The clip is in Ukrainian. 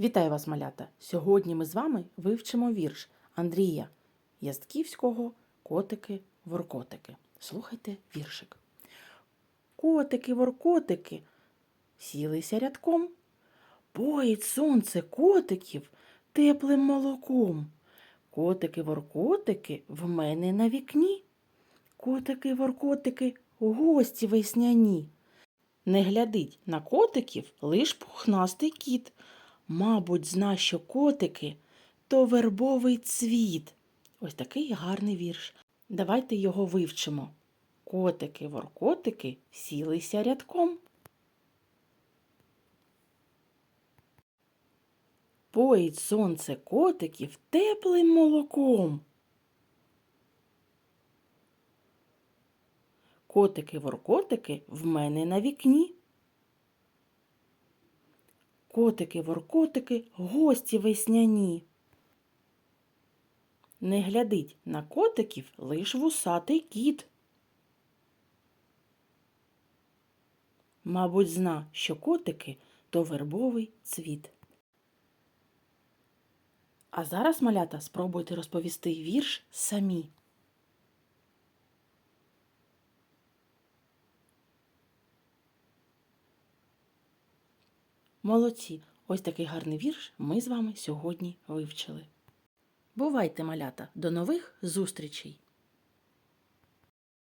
Вітаю вас, малята! Сьогодні ми з вами вивчимо вірш Андрія Ястківського Котики-воркотики. Слухайте віршик. Котики-воркотики сілися рядком, поїть сонце котиків теплим молоком. Котики-воркотики в мене на вікні. Котики-воркотики гості весняні. Не глядить на котиків лиш пухнастий кіт. Мабуть, зна, що котики то вербовий цвіт. Ось такий гарний вірш. Давайте його вивчимо. Котики, воркотики сілися рядком. Поїть сонце котиків теплим молоком. Котики-воркотики в мене на вікні. Котики-воркотики гості весняні. Не глядить на котиків лиш вусатий кіт. Мабуть, зна, що котики то вербовий цвіт. А зараз, малята, спробуйте розповісти вірш самі. Молодці! Ось такий гарний вірш ми з вами сьогодні вивчили. Бувайте, малята! До нових зустрічей!